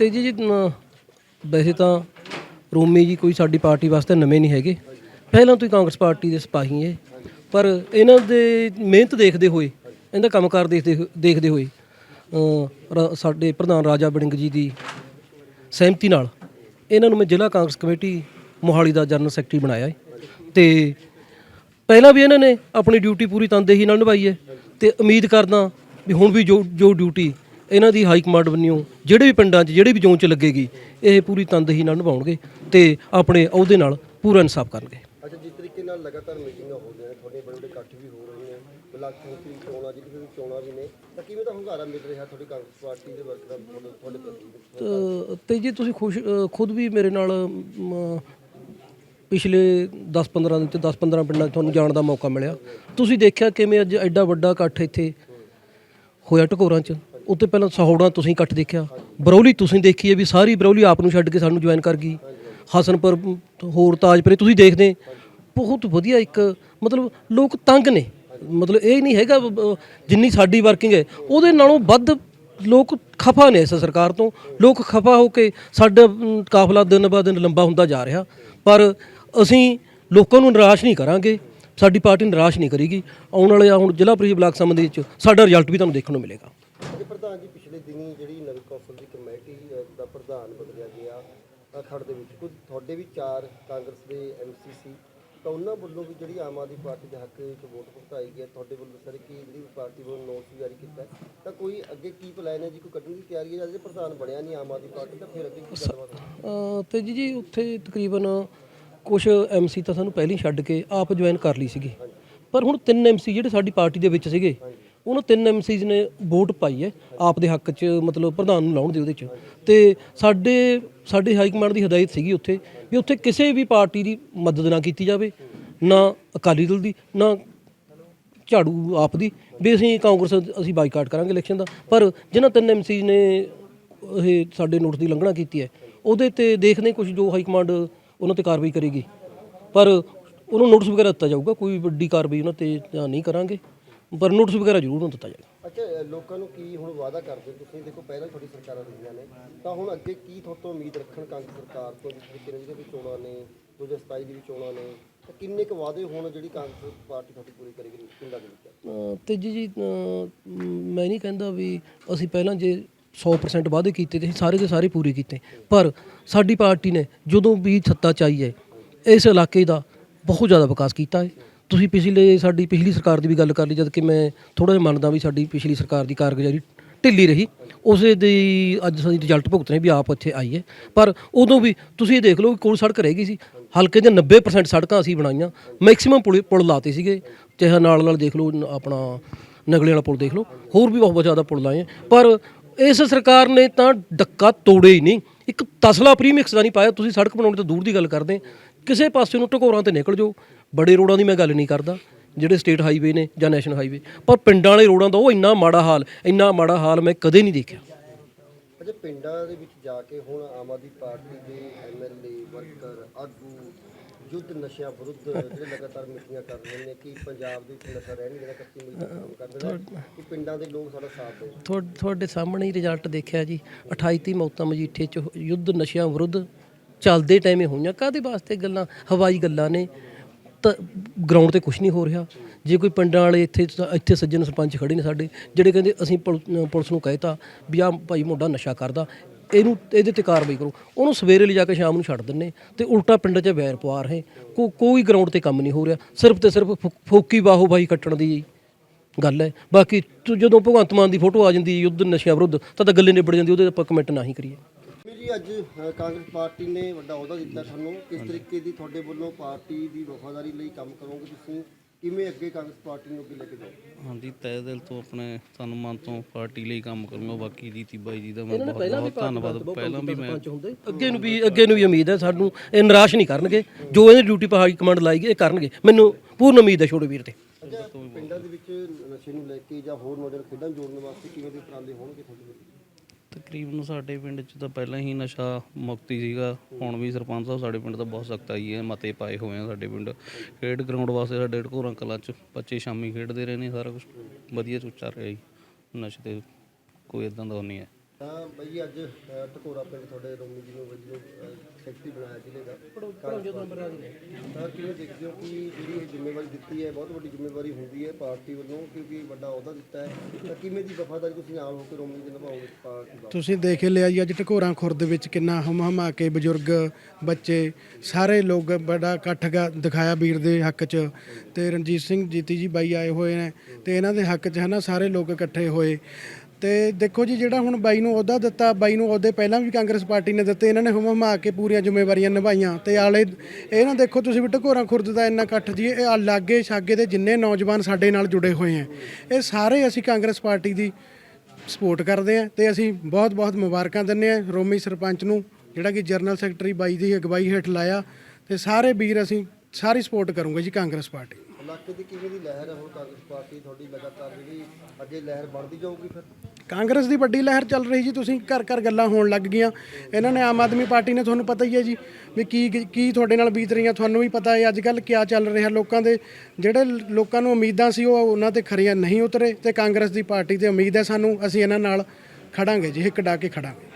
ਤੇਜੀ ਜੀ ਨ- ਵੈਸੇ ਤਾਂ ਰੋਮੀ ਜੀ ਕੋਈ ਸਾਡੀ ਪਾਰਟੀ ਵਾਸਤੇ ਨਵੇਂ ਨਹੀਂ ਹੈਗੇ। ਪਹਿਲਾਂ ਤੋਂ ਹੀ ਕਾਂਗਰਸ ਪਾਰਟੀ ਦੇ ਸਿਪਾਹੀ ਹੈ ਪਰ ਇਹਨਾਂ ਦੇ ਮਿਹਨਤ ਦੇਖਦੇ ਹੋਏ ਇਹਦਾ ਕੰਮਕਾਰ ਦੇਖਦੇ ਹੋ- ਦੇਖਦੇ ਹੋਏ ਅ, ਰਾ- ਸਾਡੇ ਪ੍ਰਧਾਨ ਰਾਜਾ ਬੜਿੰਗ ਜੀ ਦੀ ਸਹਿਮਤੀ ਨਾਲ ਇਹਨਾਂ ਨੂੰ ਮੈਂ ਜ਼ਿਲ੍ਹਾ ਕਾਂਗਰਸ ਕਮੇਟੀ ਮੋਹਾਲੀ ਦਾ ਜਨਰਲ ਸੈਕਟਰੀ ਬਣਾਇਆ ਹੈ ਤੇ ਪਹਿਲਾਂ ਵੀ ਇਹਨਾਂ ਨੇ ਆਪਣੀ ਡਿਊਟੀ ਪੂਰੀ ਤਨਦੇਹੀ ਨਾਲ ਨਿਭਾਈ ਹੈ ਤੇ ਉਮੀਦ ਕਰਦਾ ਵੀ ਹੁਣ ਵੀ ਜੋ ਜੋ ਡਿਊਟੀ ਇਹਨਾਂ ਦੀ ਹਾਈ ਕਮਾਂਡ ਬੰਨਿਓ ਜਿਹੜੇ ਵੀ ਪਿੰਡਾਂ 'ਚ ਜਿਹੜੇ ਵੀ ਜ਼ੋਨ 'ਚ ਲੱਗੇਗੀ ਇਹ ਪੂਰੀ ਤਨਦੇਹੀ ਨਾਲ ਨਿਭਾਉਣਗੇ ਤੇ ਆਪਣੇ ਅਹੁਦੇ ਨਾਲ ਪੂਰਾ ਇਨਸਾਫ ਕਰਨਗੇ। ਅੱਛਾ ਜਿਸ ਤਰੀਕੇ ਨਾਲ ਲਗਾਤਾਰ ਮੀਟਿੰਗਾਂ ਹੋ ਰਹੀਆਂ ਨੇ ਤੁਹਾਡੇ ਬੜੇ ਬੜੇ ਇਕੱਠ ਵੀ ਹੋ ਰਹੇ ਨੇ ਬਲਾਕ ਸੰਸਦੀ ਚੋਣਾਂ ਜਿਹਦੇ ਵਿੱਚ ਚੋਣਾਂ ਵੀ ਨੇ ਤਾਂ ਕਿਵੇਂ ਦਾ ਹੁੰਗਾਰਾ ਮਿਲ ਰਿਹਾ ਤੁਹਾਡੀ ਕਾਂਗਰਸ ਪਾਰਟੀ ਦੇ ਵਰਕਰਾਂ ਨੂੰ ਤੁਹਾਡੇ ਪ੍ਰਤੀ ਤਾਂ ਜੀ ਤੁਸੀਂ ਖੁਸ਼ ਖੁਦ ਵੀ ਮੇਰੇ ਨਾਲ ਪਿਛਲੇ 10-15 ਦਿਨ ਤੇ 10-15 ਪਿੰਡਾਂ 'ਚ ਤੁਹਾਨੂੰ ਜਾਣ ਦਾ ਮੌਕਾ ਮਿਲਿਆ। ਤੁਸੀਂ ਦੇਖਿਆ ਕਿਵੇਂ ਅੱਜ ਐਡਾ ਵੱਡਾ ਇਕੱਠ ਇੱਥੇ ਹੋਇਆ ਟਕੋਰਾਂ 'ਚ? ਉੱਤੇ ਪਹਿਲਾਂ ਸਹੌੜਾ ਤੁਸੀਂ ਇਕੱਠ ਦੇਖਿਆ। ਬਰੌਲੀ ਤੁਸੀਂ ਦੇਖੀ ਹੈ ਵੀ ਸਾਰੀ ਬਰੌਲੀ ਆਪ ਨੂੰ ਛੱਡ ਕੇ ਸਾਨੂੰ ਜੁਆਇਨ ਕਰ ਗਈ। ਹਸਨਪੁਰ, ਹੋਰ ਤਾਜਪੁਰੇ ਤੁਸੀਂ ਦੇਖਦੇ। ਬਹੁਤ ਵਧੀਆ ਇੱਕ ਮਤਲਬ ਲੋਕ ਤੰਗ ਨੇ। ਮਤਲਬ ਇਹ ਨਹੀਂ ਹੈਗਾ, ਜਿੰਨੀ ਸਾਡੀ ਵਰਕਿੰਗ ਹੈ, ਉਹਦੇ ਨਾਲੋਂ ਵੱਧ ਲੋਕ ਖਫਾ ਨੇ ਇਸ ਸਰਕਾਰ ਤੋਂ। ਲੋਕ ਖਫਾ ਹੋ ਕੇ ਸਾਡਾ ਕਾਫਲਾ ਦਿਨ ਬਾ ਦਿਨ ਲੰਬਾ ਹੁੰਦਾ ਜਾ ਰਿਹਾ। ਪਰ ਅਸੀਂ ਲੋਕਾਂ ਨੂੰ ਨਿਰਾਸ਼ ਨਹੀਂ ਕਰਾਂਗੇ। ਸਾਡੀ ਪਾਰਟੀ ਨਿਰਾਸ਼ ਨਹੀਂ ਕਰੇਗੀ। ਆਉਣ ਵਾਲੇ ਹੁਣ ਜ਼ਿਲ੍ਹਾ ਪ੍ਰੀਸ਼ਦ ਬਲਾਕ ਸੰਬੰਧੀ ਵਿੱਚ ਸਾਡਾ ਰਿਜ਼ਲਟ ਵੀ ਤੁਹਾਨੂੰ ਦੇਖਣ ਨੂੰ ਮਿਲੇਗਾ। ਅਜੇ ਪ੍ਰਧਾਨ ਜੀ ਪਿਛਲੇ ਦਿਨੀ ਜਿਹੜੀ ਨਵੀਂ ਕੌਂਸਲ ਦੀ ਕਮੇਟੀ ਅ, ਦਾ ਪ੍ਰਧਾਨ ਬਦਲਿਆ ਗਿਆ ਅ, ਖੜ ਦੇ ਵਿੱਚ। ਕੁਝ ਤੁਹਾਡੇ ਵੀ ਚਾਰ ਕਾਂਗਰਸ ਦੇ ਐਮਸੀ ਸੀ ਤਾਂ ਉਹਨਾਂ ਵੱਲੋਂ ਵੀ ਜਿਹੜੀ ਆਮ ਆਦਮੀ ਪਾਰਟੀ ਦੇ ਹੱਕ ਵਿੱਚ ਵੋਟ ਭੁਗਤਾਈ ਗਈ ਹੈ, ਤੁਹਾਡੇ ਵੱਲੋਂ ਸਰ ਕੀ ਜਿਹੜੀ ਪਾਰਟੀ ਵੱਲੋਂ ਨੋਟਿਸ ਜਾਰੀ ਕੀਤਾ ਹੈ, ਤਾਂ ਕੋਈ ਅੱਗੇ ਕੀ ਪਲਾਨ ਹੈ ਜੀ? ਕੋਈ ਕੱਢਣ ਦੀ ਤਿਆਰੀ ਹੈ ਜਾਂ ਜੇ ਪ੍ਰਧਾਨ ਬਣਿਆ ਨਹੀਂ ਆਮ ਆਦਮੀ ਪਾਰਟੀ ਤਾਂ ਫਿਰ ਅੱਗੇ ਕੀ ਗੱਲਬਾਤ? ਅ, ਤੇ ਜੀ ਜੀ ਉੱਥੇ ਤਕਰੀਬਨ ਕੁਝ ਐਮਸੀ ਤਾਂ ਸਾਨੂੰ ਪਹਿਲਾਂ ਹੀ ਛੱਡ ਕੇ ਆਪ ਜੁਆਇਨ ਕਰ ਲਈ ਸੀਗੀ। ਪਰ ਹੁਣ ਤਿੰਨ ਐਮਸੀ ਜਿਹੜੇ ਸਾਡੀ ਪਾਰਟੀ ਦੇ ਵਿੱਚ ਸੀਗੇ ਉਹਨਾਂ ਤਿੰਨ ਐਮਸੀਜ਼ ਨੇ ਵੋਟ ਪਾਈ ਹੈ, ਆਪ ਦੇ ਹੱਕ 'ਚ ਮਤਲਬ ਪ੍ਰਧਾਨ ਨੂੰ ਲਾਉਣ ਦੇ ਉਹਦੇ 'ਚ। ਤੇ ਸਾਡੇ ਸਾਡੇ ਹਾਈ ਕਮਾਂਡ ਦੀ ਹਦਾਇਤ ਸੀਗੀ ਉੱਥੇ ਵੀ ਉੱਥੇ ਕਿਸੇ ਵੀ ਪਾਰਟੀ ਦੀ ਮਦਦ ਨਾ ਕੀਤੀ ਜਾਵੇ, ਨਾ ਅਕਾਲੀ ਦਲ ਦੀ, ਨਾ ਝਾੜੂ ਆਪ ਦੀ। ਵੀ ਅਸੀਂ ਕਾਂਗਰਸ ਅਸੀਂ ਬਾਈਕਾਟ ਕਰਾਂਗੇ ਇਲੈਕਸ਼ਨ ਦਾ। ਪਰ ਜਿਨ੍ਹਾਂ ਤਿੰਨ ਐਮਸੀ ਨੇ ਇਹ ਸਾਡੇ ਨੋਟਿਸ ਦੀ ਉਲੰਘਣਾ ਕੀਤੀ ਹੈ, ਉਹਦੇ ਤੇ ਦੇਖਦੇ ਕੁਝ ਜੋ ਹਾਈ ਕਮਾਂਡ ਉਹਨਾਂ ਤੇ ਕਾਰਵਾਈ ਕਰੇਗੀ। ਪਰ ਉਹਨੂੰ ਨੋਟਿਸ ਵਗੈਰਾ ਦਿੱਤਾ ਜਾਊਗਾ, ਕੋਈ ਵੱਡੀ ਕਾਰਵਾਈ ਉਹਨਾਂ ਤੇ ਜਾਂ ਨਹੀਂ ਕਰਾਂਗੇ। ਪਰ ਨੋਟਿਸ ਵਗੈਰਾ ਜ਼ਰੂਰ ਉਹਨੂੰ ਦਿੱਤਾ ਜਾਏਗਾ ਅੱਛਾ ਲੋਕਾਂ ਨੂੰ ਕੀ ਹੁਣ ਵਾਅਦਾ ਕਰਦੇ? ਤੁਸੀਂ ਦੇਖੋ ਪਹਿਲਾਂ ਤੁਹਾਡੀ ਸਰਕਾਰਾਂ ਰਹੀਆਂ ਨੇ ਤਾਂ ਹੁਣ ਅੱਗੇ ਕੀ ਤੁਹਾਡੇ ਤੋਂ ਉਮੀਦ ਰੱਖਣ ਕਾਂਗਰਸ ਸਰਕਾਰ ਤੋਂ ਜਿਸ ਤਰੀਕੇ ਨਾਲ ਵੀ ਚੋਣਾਂ ਨੇ 2027 ਦੀ ਵੀ ਚੋਣਾਂ ਨੇ ਤਾਂ ਕਿੰਨੇ ਕੁ ਵਾਅਦੇ ਹੋਣ ਜਿਹੜੀ ਕਾਂਗਰਸ ਪਾਰਟੀ ਤੁਹਾਡੀ ਪੂਰੀ ਕਰੇਗੀ ਪਿੰਡਾਂ ਦੇ ਤੇ ਜੀ ਜੀ ਮ, ਨਹੀਂ ਕਹਿੰਦਾ ਵੀ ਅਸੀਂ ਪਹਿਲਾਂ ਜੇ 100% ਵਾਅਦੇ ਕੀਤੇ ਤੇ ਸਾਰੇ ਦੇ ਸਾਰੇ ਪੂਰੇ ਕੀਤੇ ਪਰ ਸਾਡੀ ਪਾਰਟੀ ਨੇ ਜਦੋਂ ਵੀ ਸੱਤਾ ਚਾਹੀ ਹੈ ਇਸ ਇਲਾਕੇ ਦਾ ਬਹੁਤ ਜ਼ਿਆਦਾ ਵਿਕਾਸ ਕੀਤਾ ਹੈ। ਤੁਸੀਂ ਪਿਛਲੇ ਸਾਡੀ ਪਿਛਲੀ ਸਰਕਾਰ ਦੀ ਵੀ ਗੱਲ ਕਰ ਲਈ, ਜਦ ਕਿ ਮੈਂ ਥੋੜਾ ਜਿਹਾ ਮੰਨਦਾ ਵੀ ਸਾਡੀ ਪਿਛਲੀ ਸਰਕਾਰ ਦੀ ਕਾਰਗੁਜ਼ਾਰੀ ਢਿੱਲੀ ਰਹੀ। ਉਸੇ ਦੀ ਅੱਜ ਸਾਡੀ ਰਿਜ਼ਲਟ ਭੁਗਤਨੇ ਵੀ ਆਪ ਇੱਥੇ ਆਈ ਹੈ। ਪਰ ਉਦੋਂ ਵੀ ਤੁਸੀਂ ਇਹ ਦੇਖ ਲਓ ਕਿ ਕੋਲ ਸੜਕ ਰਹਿ ਗਈ ਸੀ। ਹਲਕੇ ਦੇ 90% ਸੜਕਾਂ ਅਸੀਂ ਬਣਾਈਆਂ। ਮੈਕਸਿਮਮ ਪੁਲ ਪੁਲ ਲਾਤੇ ਸੀਗੇ। ਚਾਹੇ ਨਾਲ ਨਾਲ ਦੇਖ ਲਓ ਆਪਣਾ ਨਗਲੇ ਵਾਲਾ ਪੁਲ ਦੇਖ ਲਓ। ਹੋਰ ਵੀ ਬਹੁਤ ਜ਼ਿਆਦਾ ਪੁਲ ਲਾਏ ਪਰ ਇਸ ਸਰਕਾਰ ਨੇ ਤਾਂ ਡੱਕਾ ਤੋੜੇ ਹੀ ਨਹੀਂ। ਇੱਕ ਤਸਲਾ ਪ੍ਰੀਮਿਕਸ ਦਾ ਨਹੀਂ ਪਾਇਆ। ਤੁਸੀਂ ਸੜਕ ਬਣਾਉਣ ਤੋਂ ਦੂਰ ਦੀ ਗੱਲ ਕਰਦੇ ਕਿਸੇ ਪਾਸੇ ਨੂੰ ਟਕੋਰਾਂ ਤੇ ਨਿਕਲ ਜਾਓ। ਬੜੇ ਰੋਡਾਂ ਦੀ ਮੈਂ ਗੱਲ ਨਹੀਂ ਕਰਦਾ ਜਿਹੜੇ ਸਟੇਟ ਹਾਈਵੇ ਨੇ ਜਾਂ ਨੈਸ਼ਨਲ ਹਾਈਵੇ ਪਰ ਪਿੰਡਾਂ ਵਾਲੇ ਰੋਡਾਂ ਦਾ ਉਹ ਇੰਨਾ ਮਾੜਾ ਹਾਲ ਇੰਨਾ ਮਾੜਾ ਹਾਲ ਮੈਂ ਕਦੇ ਨਹੀਂ ਦੇਖਿਆ। ਅੱਛਾ ਪਿੰਡਾਂ ਦੇ ਵਿੱਚ ਜਾ ਕੇ ਹੁਣ ਆਮ ਆਦਮੀ ਪਾਰਟੀ ਦੇ ਐਮਐਲਏ ਵਰਕਰ ਆਗੂ ਯੁੱਧ ਨਸ਼ਿਆਂ ਵਿਰੁੱਧ ਜਿਹੜੇ ਲਗਾਤਾਰ ਮੀਟਿੰਗਾਂ ਕਰ ਰਹੇ ਨੇ ਕਿ ਪੰਜਾਬ ਦੇ ਵਿੱਚ ਨਸ਼ਾ ਰਹਿਣ ਜਿਹੜਾ ਕੱਚੀ ਕੰਮ ਕਰਦੇ ਕਿ ਪਿੰਡਾਂ ਦੇ ਲੋਕ ਸਾਡਾ ਸਾਥ ਤੁਹਾ- ਤੁਹਾਡੇ ਸਾਹਮਣੇ ਹੀ ਰਿਜ਼ਲਟ ਦੇਖਿਆ ਜੀ 28 ਤੀਹ ਮੌਤਾਂ ਮਜੀਠੇ ਚ ਯੁੱਧ ਨਸ਼ਿਆਂ ਵਿਰੁੱਧ ਚੱਲਦੇ ਟਾਈਮੇ ਹੋਈਆਂ ਕਾਦੇ ਵਾਸਤੇ ਗੱਲਾਂ ਹਵਾਈ ਗੱਲਾਂ ਨੇ ਤਾਂ ਗਰਾਊਂਡ ਤੇ ਕੁਝ ਨਹੀਂ ਹੋ ਰਿਹਾ। ਜੇ ਕੋਈ ਪਿੰਡਾਂ ਵਾਲੇ ਇੱਥੇ ਇੱਥੇ ਸੱਜਣ ਸਰਪੰਚ ਖੜੇ ਨੇ ਸਾਡੇ, ਜਿਹੜੇ ਕਹਿੰਦੇ ਅਸੀਂ ਪੁਲ- ਪੁਲਿਸ ਨੂੰ ਕਹਿਤਾ ਵੀ ਆ ਭਾਈ ਮੁੰਡਾ ਨਸ਼ਾ ਕਰਦਾ, ਇਹਨੂੰ ਇਹਦੇ ਤੇ ਕਾਰਵਾਈ ਕਰੋ। ਉਹਨੂੰ ਸਵੇਰੇ ਲਿਜਾ ਕੇ ਸ਼ਾਮ ਨੂੰ ਛੱਡ ਦਿੰਨੇ ਤੇ ਉਲਟਾ ਪਿੰਡ 'ਚ ਵੈਰ ਪਵਾ ਰਹੇ। ਕੋ, ਕੋਈ ਗਰਾਊਂਡ ਤੇ ਕੰਮ ਨਹੀਂ ਹੋ ਰਿਹਾ। ਸਿਰਫ ਤੇ ਸਿਰਫ ਫੋ- ਫੋਕੀ ਬਾਹੋ ਬਾਈ ਕੱਟਣ ਦੀ ਗੱਲ ਹੈ। ਬਾਕੀ ਤੂੰ ਜਦੋਂ ਭਗਵੰਤ ਮਾਨ ਦੀ ਫੋਟੋ ਆ ਜਾਂਦੀ ਯੁੱਧ ਨਸ਼ਿਆਂ ਵਿਰੁੱਧ, ਤਾਂ ਤਾਂ ਗੱਲੇ ਨਿਬੜ ਜਾਂਦੀ, ਉਹਦੇ ਆਪਾਂ ਕਮੈਂਟ ਨਾ ਹੀ ਕਰੀਏ। ਜੀ ਅੱਜ ਅ, ਕਾਂਗਰਸ ਪਾਰਟੀ ਨੇ ਵੱਡਾ ਅਹੁਦਾ ਦਿੱਤਾ ਤੁਹਾਨੂੰ ਕਿਸ ਤਰੀਕੇ ਦੀ ਤੁਹਾਡੇ ਵੱਲੋਂ ਪਾਰਟੀ ਦੀ ਵਫਾਦਾਰੀ ਲਈ ਕੰਮ ਕਰੋਗੇ ਤੁਸੀਂ? ਕਿਵੇਂ ਅੱਗੇ ਕਾਂਗਰਸ ਪਾਰਟੀ ਨੂੰ ਅੱਗੇ ਲੈ ਕੇ ਜਾਓਗੇ? ਹਾਂਜੀ ਤਹਿ ਦਿਲ ਤੋਂ ਆਪਣੇ ਤਨ ਮਨ ਤੋਂ ਪਾਰਟੀ ਲਈ ਕੰਮ ਕਰੂੰਗਾ। ਬਾਕੀ ਜੀਤੀ ਬਾਈ ਜੀ ਦਾ ਮੈਂ ਬਹੁਤ ਬਹੁਤ ਧੰਨਵਾਦ। ਪਹਿਲਾਂ ਵੀ ਮੈਂ ਹੁੰਦੇ। ਅੱਗੇ ਨੂੰ ਵੀ ਅੱਗੇ ਨੂੰ ਵੀ ਉਮੀਦ ਹੈ ਸਾਨੂੰ। ਇਹ ਨਿਰਾਸ਼ ਨਹੀਂ ਕਰਨਗੇ। ਜੋ ਇਹਦੀ ਡਿਊਟੀ ਪਰ ਹਾਈ ਕਮਾਂਡ ਲਾਏਗੀ ਇਹ ਕਰਨਗੇ। ਮੈਨੂੰ ਪੂਰਨ ਉਮੀਦ ਹੈ ਛੋਟੇ ਵੀਰ ਤੇ। ਅੱਛਾ ਪਿੰਡਾਂ ਦੇ ਵਿੱਚ ਨਸ਼ੇ ਨੂੰ ਲੈ ਕੇ ਜਾਂ ਹੋਰ ਨੌਜਵਾਨ ਖੇਡਾਂ ਨੂੰ ਜੋੜਨ ਵਾਸਤੇ ਕਿਵੇਂ ਦੇ ਉਪਰਾਲੇ ਹੋਣਗੇ ਤੁਹਾਡੇ ਵੱਲੋਂ? ਤਕਰੀਬਨ ਸਾਡੇ ਪਿੰਡ 'ਚ ਤਾਂ ਪਹਿਲਾਂ ਹੀ ਨਸ਼ਾ ਮੁਕਤੀ ਸੀਗਾ। ਹੁਣ ਵੀ ਸਰਪੰਚ ਸਾਹਿਬ ਸਾਡੇ ਪਿੰਡ ਤਾਂ ਬਹੁਤ ਸਖਤ ਆਈ ਹੈ, ਮਤੇ ਪਾਏ ਹੋਏ ਆ ਸਾਡੇ ਪਿੰਡ। ਖੇਡ ਗਰਾਊਂਡ ਵਾਸਤੇ ਸਾਡੇ ਢਕੋਰਾਂ ਕਲਾਂ 'ਚ ਬੱਚੇ ਸ਼ਾਮੀ ਖੇਡਦੇ ਰਹੇ ਨੇ ਸਾਰਾ ਕੁਝ ਵਧੀਆ ਚੱਲ ਰਿਹਾ ਜੀ। ਨਸ਼ੇ ਤੇ ਕੋਈ ਇਦਾਂ ਦਾ ਉਹ ਨਹੀਂ ਹੈ। ਤਾਂ ਬਈ ਅੱਜ ਟਕੋਰਾ ਪਿੰਡ ਤੁਹਾਡੇ ਰੋਮੀ ਜੀ ਨੂੰ ਵਜੋਂ ਸੈਕਟਰੀ ਬਣਾਇਆ ਜ਼ਿਲ੍ਹੇ ਦਾ। ਤਾਂ ਕਿਵੇਂ ਦੇਖਦੇ ਹੋ ਕਿ ਜਿਹੜੀ ਇਹ ਜ਼ਿੰਮੇਵਾਰੀ ਦਿੱਤੀ ਹੈ ਬਹੁਤ ਵੱਡੀ ਜ਼ਿੰਮੇਵਾਰੀ ਹੁੰਦੀ ਹੈ ਪਾਰਟੀ ਵੱਲੋਂ ਕਿਉਂਕਿ ਵੱਡਾ ਅਹੁਦਾ ਦਿੱਤਾ ਹੈ। ਤਾਂ ਕਿਵੇਂ ਦੀ ਵਫਾਦਾਰੀ ਤੁਸੀਂ ਨਾਲ ਹੋ ਕੇ ਰੋਮੀ ਜੀ ਨਿਭਾਓਗੇ ਪਾਰਟੀ ਦਾ ਤੁਸੀਂ ਦੇਖ ਲਿਆ ਜੀ ਅੱਜ ਢਕੋਰਾਂ ਖੁਰਦ ਵਿੱਚ ਕਿੰਨਾ ਹਮ ਹਮਾ ਕੇ ਬਜ਼ੁਰਗ ਬੱਚੇ ਸਾਰੇ ਲੋਕ ਬੜਾ ਇਕੱਠ ਗਾ ਦਿਖਾਇਆ ਵੀਰ ਦੇ ਹੱਕ 'ਚ। ਤੇ ਰਣਜੀਤ ਸਿੰਘ ਜੀਤੀ ਜੀ ਬਾਈ ਆਏ ਹੋਏ ਨੇ ਤੇ ਇਹਨਾਂ ਦੇ ਹੱਕ 'ਚ ਹਨਾ ਸਾਰੇ ਲੋਕ ਇਕੱਠੇ ਹੋਏ। ਤੇ ਦੇਖੋ ਜੀ, ਜਿਹੜਾ ਹੁਣ ਬਾਈ ਨੂੰ ਅਹੁਦਾ ਦਿੱਤਾ, ਬਾਈ ਨੂੰ ਅਹੁਦੇ ਪਹਿਲਾਂ ਵੀ ਕਾਂਗਰਸ ਪਾਰਟੀ ਨੇ ਦਿੱਤੇ, ਇਹਨਾਂ ਨੇ ਹਮ ਹਮਾ ਕੇ ਪੂਰੀਆਂ ਜ਼ਿੰਮੇਵਾਰੀਆਂ ਨਿਭਾਈਆਂ। ਤੇ ਆਲੇ, ਇਹ ਨਾ ਦੇਖੋ, ਤੁਸੀਂ ਵੀ ਢਕੋਰਾਂ ਖੁਰਦ ਦਾ ਇੰਨਾ ਇਕੱਠ ਜੀ, ਇਹ ਲਾਗੇ ਛਾਗੇ ਦੇ ਜਿੰਨੇ ਨੌਜਵਾਨ ਸਾਡੇ ਨਾਲ ਜੁੜੇ ਹੋਏ ਆ ਇਹ ਸਾਰੇ ਅਸੀਂ ਕਾਂਗਰਸ ਪਾਰਟੀ ਦੀ ਸਪੋਰਟ ਕਰਦੇ ਆ ਤੇ ਅਸੀਂ ਬਹੁਤ ਬਹੁਤ ਮੁਬਾਰਕਾਂ ਦਿੰਦੇ ਆ ਰੋਮੀ ਸਰਪੰਚ ਨੂੰ, ਜਿਹੜਾ ਕਿ ਜਨਰਲ ਸੈਕਟਰੀ ਬਾਈ ਦੀ ਅਗਵਾਈ ਹੇਠ ਲਾਇਆ, ਤੇ ਸਾਰੇ ਵੀਰ ਅਸੀਂ ਸਾਰੀ ਸਪੋਰਟ ਕਰੂੰਗੇ ਜੀ ਕਾਂਗਰਸ ਪਾਰਟੀ। ਇਲਾਕੇ ਦੀ ਕਿਵੇਂ ਦੀ ਲਹਿਰ ਹੈ ਹੁਣ ਕਾਂਗਰਸ ਪਾਰਟੀ, ਤੁਹਾਡੀ ਲਗਾਤਾਰ ਜਿਹੜੀ ਅੱਗੇ ਲਹਿਰ ਬਣਦੀ ਜਾਊਗੀ ਫਿਰ? ਕਾਂਗਰਸ ਦੀ ਵੱਡੀ ਲਹਿਰ ਚੱਲ ਰਹੀ ਜੀ, ਤੁਸੀਂ ਘਰ ਘਰ ਗੱਲਾਂ ਹੋਣ ਲੱਗ ਗਈਆਂ। ਇਹਨਾਂ ਨੇ ਆਮ ਆਦਮੀ ਪਾਰਟੀ ਨੇ ਤੁਹਾਨੂੰ ਪਤਾ ਹੀ ਹੈ ਜੀ ਵੀ ਕੀ ਕੀ ਤੁਹਾਡੇ ਨਾਲ ਬੀਤ ਰਹੀਆਂ, ਤੁਹਾਨੂੰ ਵੀ ਪਤਾ ਹੈ ਅੱਜ ਕੱਲ ਕਿਆ ਚੱਲ ਰਿਹਾ ਲੋਕਾਂ ਦੇ, ਜਿਹੜੇ ਲੋਕਾਂ ਨੂੰ ਉਮੀਦਾਂ ਸੀ ਉਹ ਉਹਨਾਂ ਤੇ ਖਰੀਆਂ ਨਹੀਂ ਉਤਰੇ ਤੇ ਕਾਂਗਰਸ ਦੀ ਪਾਰਟੀ ਤੇ ਉਮੀਦ ਹੈ ਸਾਨੂੰ ਅਸੀਂ ਇਹਨਾਂ ਨਾਲ ਖੜਾਂਗੇ ਜੀ ਹਿੱਕ ਡਾ ਕੇ ਖੜਾਂਗੇ।